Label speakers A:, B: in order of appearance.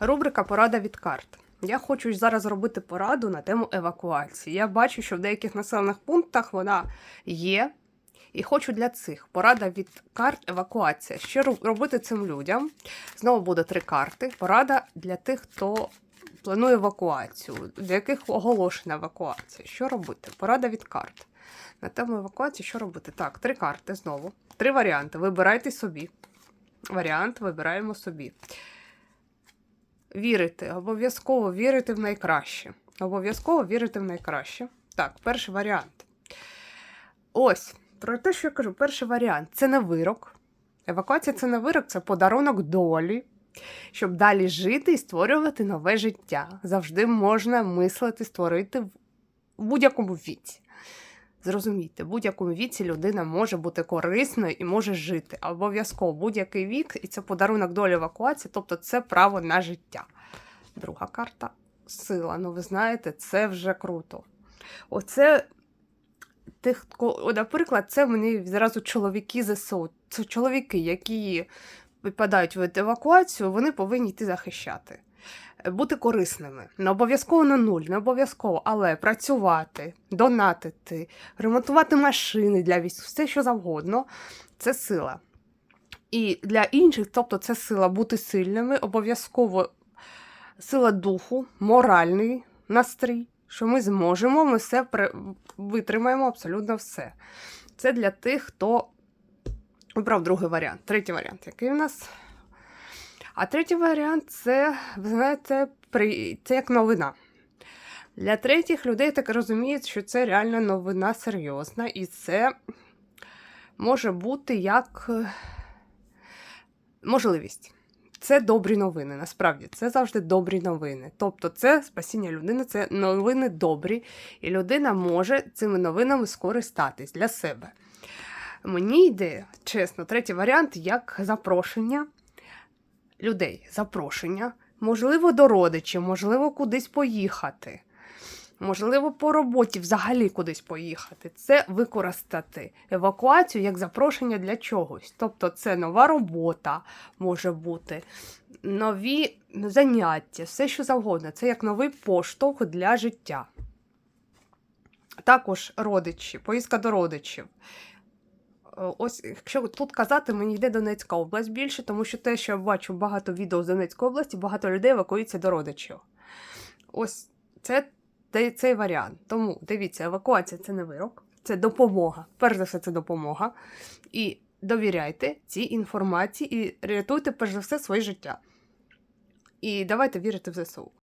A: Рубрика Порада від карт. Я хочу зараз зробити пораду на тему евакуації. Я бачу, що в деяких населених пунктах вона є. І хочу для цих порада від карт евакуація. Що робити цим людям? Знову буде три карти. Порада для тих, хто планує евакуацію, для яких оголошена евакуація. Що робити? Порада від карт. На тему евакуації, що робити? Так, три карти знову. Три варіанти. Вибирайте собі. Варіант вибираємо собі. Вірити, обов'язково вірити в найкраще. Обов'язково вірити в найкраще. Так, перший варіант. Ось, про те, що я кажу, перший варіант це не вирок. Евакуація це не вирок, це подарунок долі, щоб далі жити і створювати нове життя. Завжди можна мислити, створити в будь-якому віці. Зрозумійте, в будь-якому віці людина може бути корисною і може жити. Обов'язково будь-який вік, і це подарунок долі евакуації, тобто це право на життя. Друга карта сила. Ну, ви знаєте, це вже круто. Оце тих, наприклад, це мені зразу чоловіки ЗСУ. Це чоловіки, які випадають в евакуацію, вони повинні йти захищати. Бути корисними. Не обов'язково на нуль, не обов'язково, але працювати, донатити, ремонтувати машини для військ, все що завгодно це сила. І для інших, тобто це сила бути сильними, обов'язково сила духу, моральний настрій, що ми зможемо, ми все витримаємо абсолютно все. Це для тих, хто обрав другий варіант. Третій варіант, який у нас. А третій варіант це, ви знаєте, це як новина. Для третіх людей так розуміють, що це реально новина серйозна, і це може бути як е, можливість. Це добрі новини. Насправді це завжди добрі новини. Тобто, це спасіння людини, це новини добрі, і людина може цими новинами скористатись для себе. Мені йде, чесно, третій варіант як запрошення людей. Запрошення, можливо, до родичів, можливо, кудись поїхати. Можливо, по роботі взагалі кудись поїхати. Це використати евакуацію як запрошення для чогось. Тобто, це нова робота може бути, нові заняття, все що завгодно. Це як новий поштовх для життя. Також родичі, поїздка до родичів. Е, Ось, якщо тут казати, мені йде Донецька область більше, тому що те, що я бачу багато відео з Донецької області, багато людей евакуються до родичів. Ось це цей варіант. Тому дивіться, евакуація це не вирок, це допомога. Перш за все, це допомога. І довіряйте цій інформації і рятуйте, перш за все, своє життя. І давайте вірити в ЗСУ.